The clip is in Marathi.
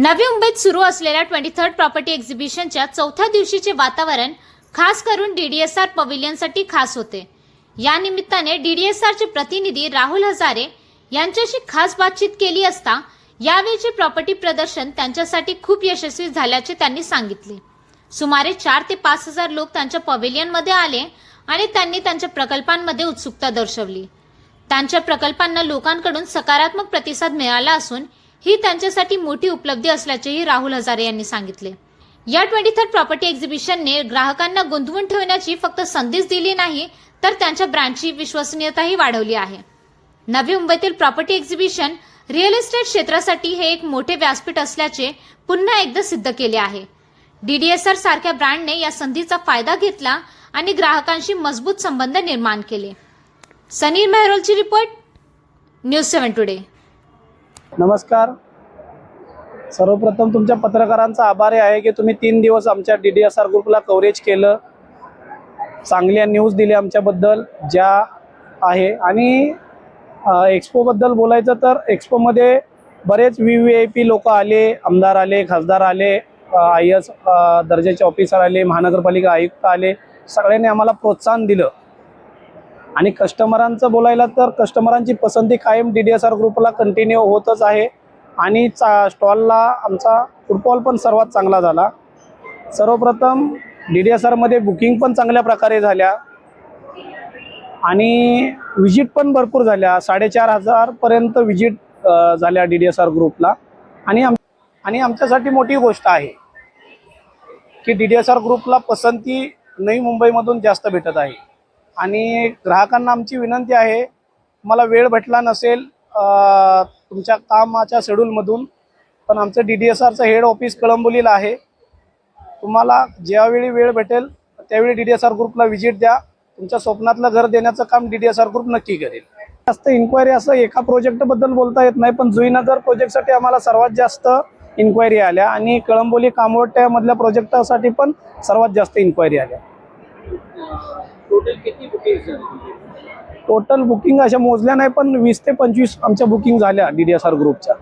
नवी मुंबईत सुरू असलेल्या ट्वेंटी थर्ड प्रॉपर्टी एक्झिबिशनच्या चौथ्या दिवशीचे वातावरण खास करून डी डी एस आर पवेलियनसाठी खास होते. या निमित्ताने आरचे प्रतिनिधी राहुल हजारे यांच्याशी खास बातचीत केली असता यावेळीचे प्रॉपर्टी प्रदर्शन त्यांच्यासाठी खूप यशस्वी झाल्याचे त्यांनी सांगितले. सुमारे चार ते पाच हजार लोक त्यांच्या पवेलियनमध्ये आले आणि त्यांनी त्यांच्या प्रकल्पांमध्ये उत्सुकता दर्शवली. त्यांच्या प्रकल्पांना लोकांकडून सकारात्मक प्रतिसाद मिळाला असून ही त्यांच्यासाठी मोठी उपलब्धी असल्याचेही राहुल हजारे यांनी सांगितले. या ट्वेंटी थर्ड प्रॉपर्टी एक्झिबिशनने ग्राहकांना गुंतवून ठेवण्याची फक्त संधीच दिली नाही तर त्यांच्या ब्रँडची विश्वसनीयताही वाढवली आहे. नवी मुंबईतील प्रॉपर्टी एक्झिबिशन रिअल इस्टेट क्षेत्रासाठी हे एक मोठे व्यासपीठ असल्याचे पुन्हा एकदा सिद्ध केले आहे. डीडीएसआर सारख्या ब्रँडने या संधीचा फायदा घेतला आणि ग्राहकांशी मजबूत संबंध निर्माण केले. सनीर मेहरोलची रिपोर्ट न्यूज सेव्हन टुडे नमस्कार. सर्वप्रथम तुमच्या पत्रकारांचा आभारी आहे की तुम्ही तीन दिवस आमच्या डी डी एस आर ग्रुपला कव्हरेज केलं. चांगल्या न्यूज दिल्या आमच्याबद्दल ज्या आहे. आणि एक्सपोबद्दल बोलायचं तर एक्सपोमध्ये बरेच व्ही व्ही आय पी लोक आले आमदार आले खासदार आले आय एस दर्जाचे ऑफिसर आले महानगरपालिका आयुक्त आले. सगळ्यांनी आम्हाला प्रोत्साहन दिलं. आणि कस्टमरांचं बोलायला तर कस्टमरांची पसंती कायम डी डी एस आर ग्रुपला कंटिन्यू होतच आहे. आणि चा स्टॉलला आमचा फुटबॉल पण सर्वात चांगला झाला. सर्वप्रथम डी डी एस आरमध्ये बुकिंग पण चांगल्या प्रकारे झाल्या. आणि विजिट पण भरपूर झाल्या. साडेचार हजारपर्यंत विजिट झाल्या डी डी एस आर ग्रुपला आणि आम आणि आमच्यासाठी मोठी गोष्ट आहे की डी डी एस आर ग्रुपला पसंती नवी मुंबईमधून जास्त भेटत आहे. आणि ग्राहकांना आमची विनंती आहे मला वेळ भेटला नसेल तुमच्या कामाच्या शेड्यूलमधून पण आमचं डी डी एस आरचं हेड ऑफिस कळंबोलीला आहे. तुम्हाला ज्यावेळी वेळ भेटेल त्यावेळी डी डी एस आर ग्रुपला व्हिजिट द्या. तुमच्या स्वप्नातलं घर देण्याचं काम D D S R group नक्की करेल. जास्त इन्क्वायरी असं एका प्रोजेक्टबद्दल बोलता येत नाही पण जुईनगर प्रोजेक्टसाठी आम्हाला सर्वात जास्त इन्क्वायरी आल्या. आणि कळंबोली कामोट्यामधल्या प्रोजेक्टासाठी पण सर्वात जास्त इन्क्वायरी आल्या. टोटल किती बुकिंग टोटल बुकिंग अशा मोजल्या नाही पण वीस ते पंचवीस आमच्या बुकिंग झाल्या डी डी एस आर ग्रुपच्या.